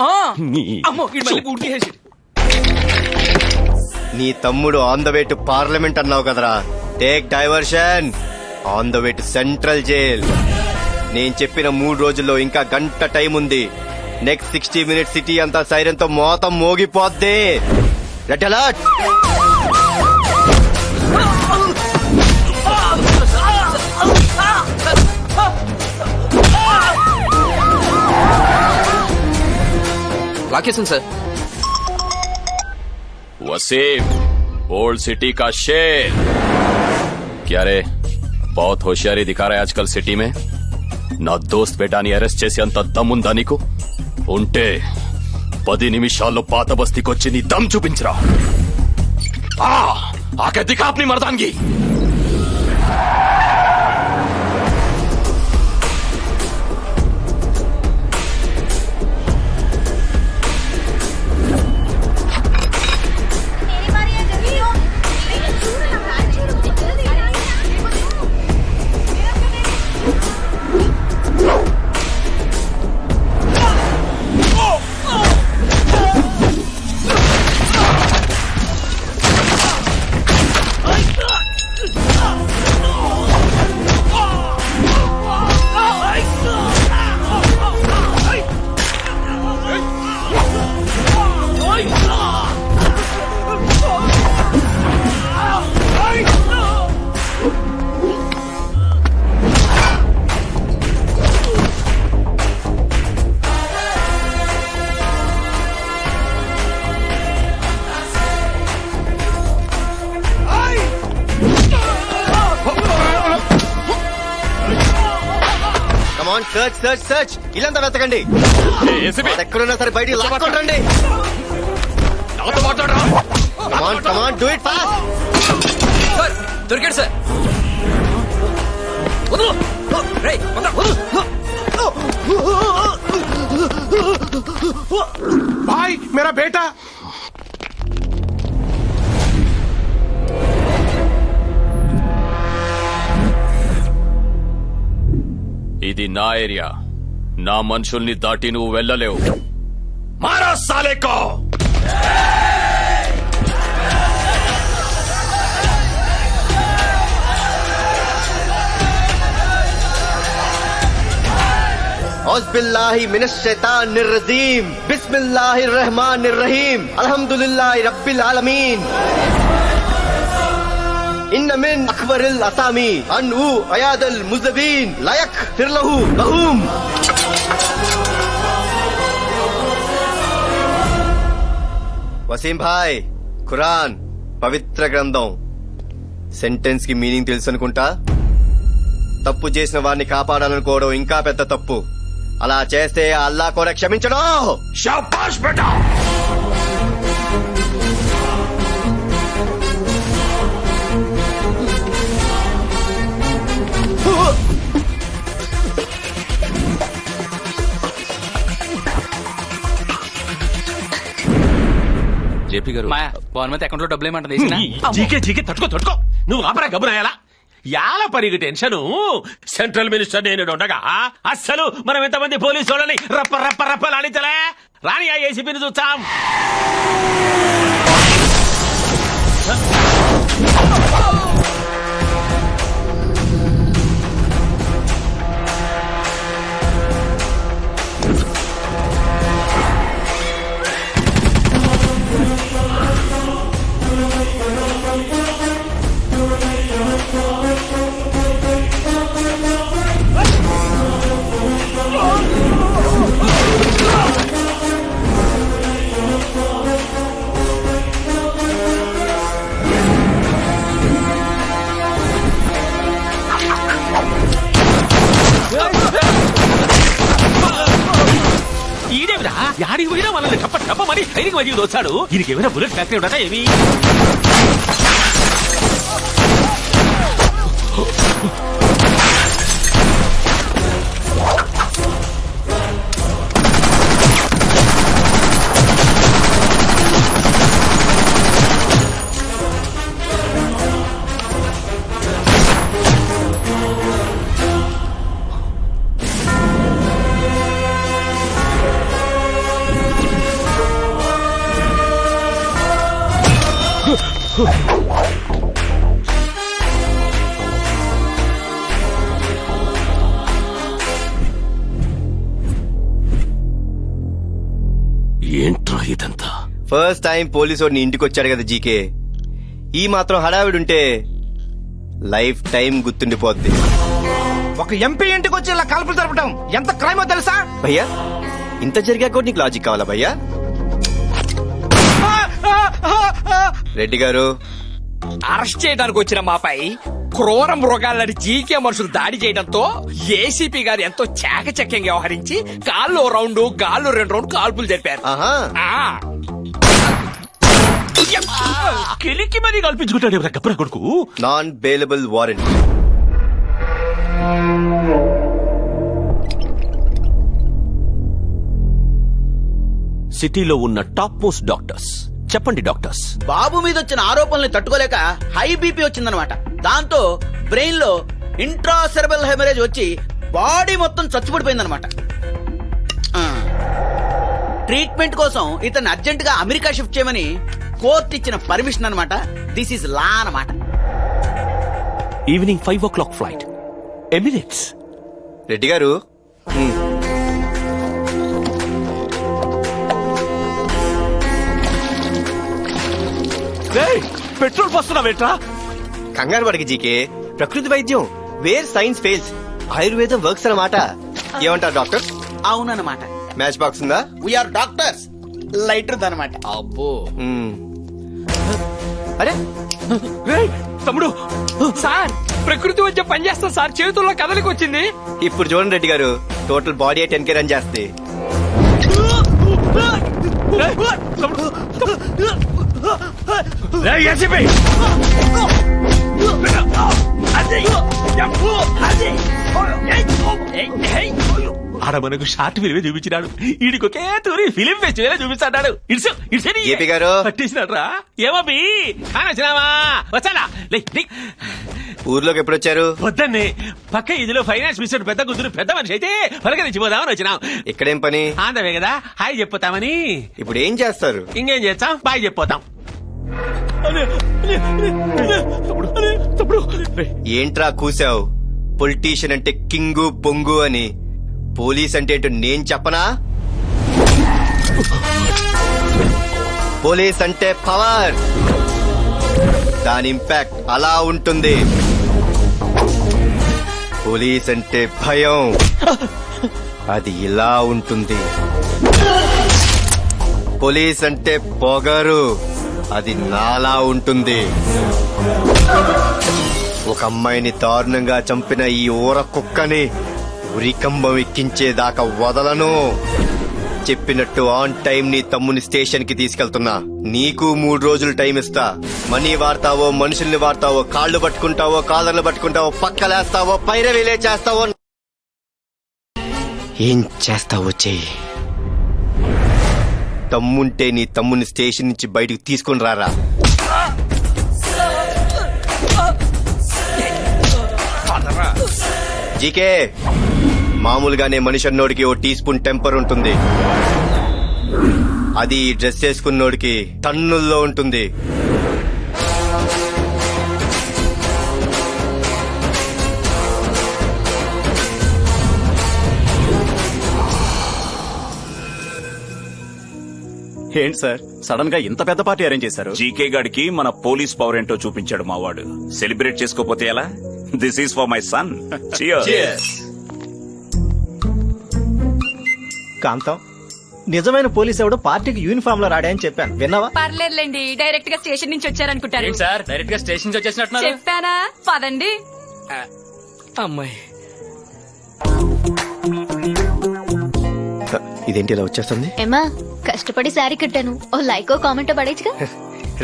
ఆ, నీ అమ్మో మళ్ళీ తమ్ముడు on the way to parliament అన్నావు కదరా. Take diversion on the way to central jail నేను చెప్పిన మూడు రోజుల్లో ఇంకా గంట టైం ఉంది. నెక్స్ట్ సిక్స్టీ మినిట్స్ సిటీ అంతా సైరన్తో మోతం మోగిపోద్ది. రెడ్ అలర్ట్ లాకేసింది సార్ वसीम ओल्ड सिटी का शेर क्या रे बहुत होशियारी दिखा रहा है आजकल सिटी में నా దోస్త్ బేటాని అరెస్ట్ చేసి అంత దమ్ముందా నీకు ఉంటే పది నిమిషాల్లో పాత బస్తీకొచ్చి నీ దమ్ చూపించరా ఆ, ఆకే దిఖా అప్ని మర్దాన్గి కమాన్ సర్చ్ సర్చ్ సర్చ్ ఇల్లంతా వెతకండి వాడు ఎక్కడున్నా సరే బయటికి లాక్కొట్టండి come on come on do it fast sir దొరికాడు సార్ వదలు రేయ్, వదలు, వదలు. भाई मेरा बेटा ఇది నా ఏరియా. నా మనుషుల్ని దాటి నువ్వు వెళ్ళలేవు. మారా సాలేకో! బిల్లాహి మినష్ షైతానిర్ రజీం బిస్మిల్లాహిర్ రహమానిర్ రహీం అల్హమ్దులిల్లాహి రబ్బిల్ ఆలమీన్. إن من أكبر الأسامي أنه عياد المذنبين لا يكفر له لهم వసీం భాయ్ ఖురాన్ పవిత్ర గ్రంథం. సెంటెన్స్కి మీనింగ్ తెలుసు అనుకుంటా తప్పు చేసిన వారిని కాపాడాలనుకోవడం ఇంకా పెద్ద తప్పు. అలా చేస్తే అల్లా కూడా క్షమించడం! జేపీ గారు. మాయా గవర్నమెంట్ అకౌంట్లో డబ్బులు ఏమంటుంది వేసినా? జీకే జీకే తట్టుకో తట్టుకో. నువ్వు ఆపరా గబునాయాలా యాల పరిగి టెన్షన్. సెంట్రల్ మినిస్టర్ నేను ఉండగా అస్సలు మనం ఎంతమంది పోలీసు వాళ్ళని రప్ప రప్ప రప్ప లాడించలే. రాని ఆ ఏసీపీని చూస్తాం. టప్ప మరి ఐదుకి మధ్య దోచాడు. దీనికి ఏమైనా బుల్లెట్ ఫ్యాక్టరీ ఉండదా ఏమి? ఏంట్రా ఇదంతా? ఫస్ట్ టైం పోలీసు వాడిని ఇంటికి వచ్చాడు కదా జీకే. ఈ మాత్రం హడావిడి ఉంటే లైఫ్ టైం గుర్తుండిపోద్ది. ఒక ఎంపీ ఇంటికి వచ్చి ఇలా కాల్పులు జరపడం ఎంత క్రైమో తెలుసా? భయ్యా ఇంత జరిగా కూడా నీకు లాజిక్ కావాలా భయ్యా? రెడ్డి గారు. అరెస్ట్ చేయడానికి వచ్చిన మాపై క్రూర మృగాలని జీకే మనుషులు దాడి చేయడంతో ఏసీపీ గారు ఎంతో చాకచక్యంగా వ్యవహరించి కాళ్ళు రౌండ్ గాళ్ళు రెండు రౌండ్ కాల్పులు జరిపారు. కిలికి మరీ కల్పించుకుంటాడు ఎవరా గబ్బర కొడుకు? Non bailable warrant. సిటీలో ఉన్న టాప్ మోస్ట్ డాక్టర్స్. చెప్పండి డాక్టర్స్. బాబు మీద వచ్చిన ఆరోపణల్ని తట్టుకోలేక హై బీపీ వచ్చిందనమాట దాంతో బ్రెయిన్లో ఇంట్రాసెరబల్ హెమరేజ్ వచ్చి బాడీ మొత్తం చచ్చుపడిపోయిందనమాట ఆ. ట్రీట్మెంట్ కోసం ఇతన్ని అర్జెంట్గా అమెరికా షిఫ్ట్ చేయమని కోర్టు ఇచ్చిన పర్మిషన్ అన్నమాట. దిస్ ఇస్ లా అన్నమాట. Evening five o'clock flight. Emirates. Reddy garu. Petrol పోస్తున్నావేట్రా? కంగారు పడక జీకే. ప్రకృతి వైద్యం వేర్ సైన్స్ ఫెయిల్స్ ఆయుర్వేదం వర్క్స్ అన్నమాట. ఏమంటారు డాక్టర్? అవునన్నమాట. మ్యాచ్ బాక్స్ ఉందా? వీఆర్ డాక్టర్స్ లైటర్ అనమాట అబ్బో. అరే రేయ్, తమ్ముడు. సార్ ప్రకృతి వచ్చే పనిచేస్తాం సార్. చేతుల్లో కదలికి వచ్చింది. ఇప్పుడు చూడండి Reddy garu. Total body ten K run చేస్తే. ఏసిపి ఆడ మనకు షార్ట్ ఫిల్మే చూపించినాడు. ఈడికి ఒకే తూరి ఫిలిం ఫెస్టివల్ చూపిస్తాడు. It's it's AP garu. పట్టేసినాడ్రా. ఏమబ్బి కాని వచ్చినావా? వచ్చాడా. ఊర్లోకి ఎప్పుడు వచ్చారు వద్దన్నే. పక్క ఇదిలో ఫైనాన్స్ మినిస్టర్ పెద్ద కూతురు పెద్ద మనిషి అయితే పలకరించిపోదామని వచ్చినాం. ఇక్కడేం పని? ఆందవే కదా. హాయ్ చెప్పిపోతామని ఇప్పుడు ఏం చేస్తారు? ఇంకేం చేస్తాం? బాయ్ చెప్పిపోతాం ఏంట్రా కూసావు? పొలిటీషియన్ అంటే కింగు బొంగు అని. పోలీస్ అంటే ఏంటో నేను చెప్పనా? పోలీస్ అంటే పవర్. దాని ఇంపాక్ట్ అలా ఉంటుంది. పోలీస్ అంటే భయం. అది ఇలా ఉంటుంది. పోలీస్ అంటే పొగరు. అది నాలా ఉంటుంది. ఒక అమ్మాయిని దారుణంగా చంపిన ఈ ఊర కుక్కని ఉరికంబం ఎక్కించేదాకా వదలను. చెప్పినట్టు ఆన్ టైం నీ తమ్ముని స్టేషన్కి తీసుకెళ్తున్నా. నీకు మూడు రోజులు టైం ఇస్తా. మనీ వాడతావో మనుషుల్ని వాడతావో కాళ్ళు పట్టుకుంటావో కాలర్లు పట్టుకుంటావో పక్కలేస్తావో పైరవిలే చేస్తావో ఏం చేస్తావో చెయ్యి. తమ్ముంటే నీ తమ్ముని స్టేషన్ నుంచి బయటకు తీసుకొని రారా. జీకే మామూలుగానే మనిషి అన్నోడికి ఓ టీ స్పూన్ టెంపర్ ఉంటుంది. అది డ్రెస్ వేసుకున్నోడికి టన్నుల్లో ఉంటుంది. ఏంటి సార్? సడన్గా ఇంత పెద్ద పార్టీ అరేంజ్ చేశారు? జీకే గాడికి మన పోలీస్ పవర్ ఏంటో చూపించాడు మావాడు. సెలబ్రేట్ చేసుకోపోతే ఎలా? This is for my son Kantham నిజమైన పోలీస్ ఎవడు పార్టీకి యూనిఫామ్లో రాడా అని చెప్పాను. విన్నావా? పర్లేదులేండి డైరెక్ట్గా స్టేషన్ నుంచి వచ్చారనుకుంటారు. సార్? డైరెక్ట్గా స్టేషన్ నుంచి వచ్చేసినట్టున్నారు? చెప్పానా? పదండి. అమ్మాయి. ఇదేంటి ఇలా వచ్చేస్తుంది? ఏమా కష్టపడి శారీ కట్టాను. ఓ లైక్ కామెంట్ పడేచ్చుగా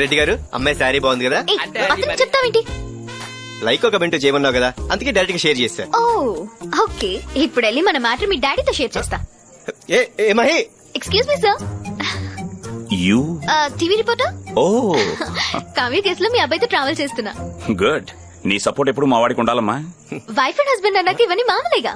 రెడ్డి గారు అమ్మాయి శారీ బాగుంది కదా? అతను చెప్తావేంటి? లైక్ ఒక బెంటో చేయమన్నావు కదా అందుకే డైరెక్ట్గా షేర్ చేశా. Oh okay. ఇప్పుడు వెళ్ళి మన మ్యాటర్ మీ డాడీతో షేర్ చేస్తా. ఏ ఏ Mahi! Excuse me sir you TV reporter ఓ. కావ్య కేసులో మీ అబ్బాయితో ట్రావెల్ చేస్తున్నా. గుడ్ నీ సపోర్ట్ ఎప్పుడు మా వాడికి ఉండాలమ్మా? వైఫ్ అండ్ హస్బెండ్ అన్నాక ఇవన్నీ మామూలేగా.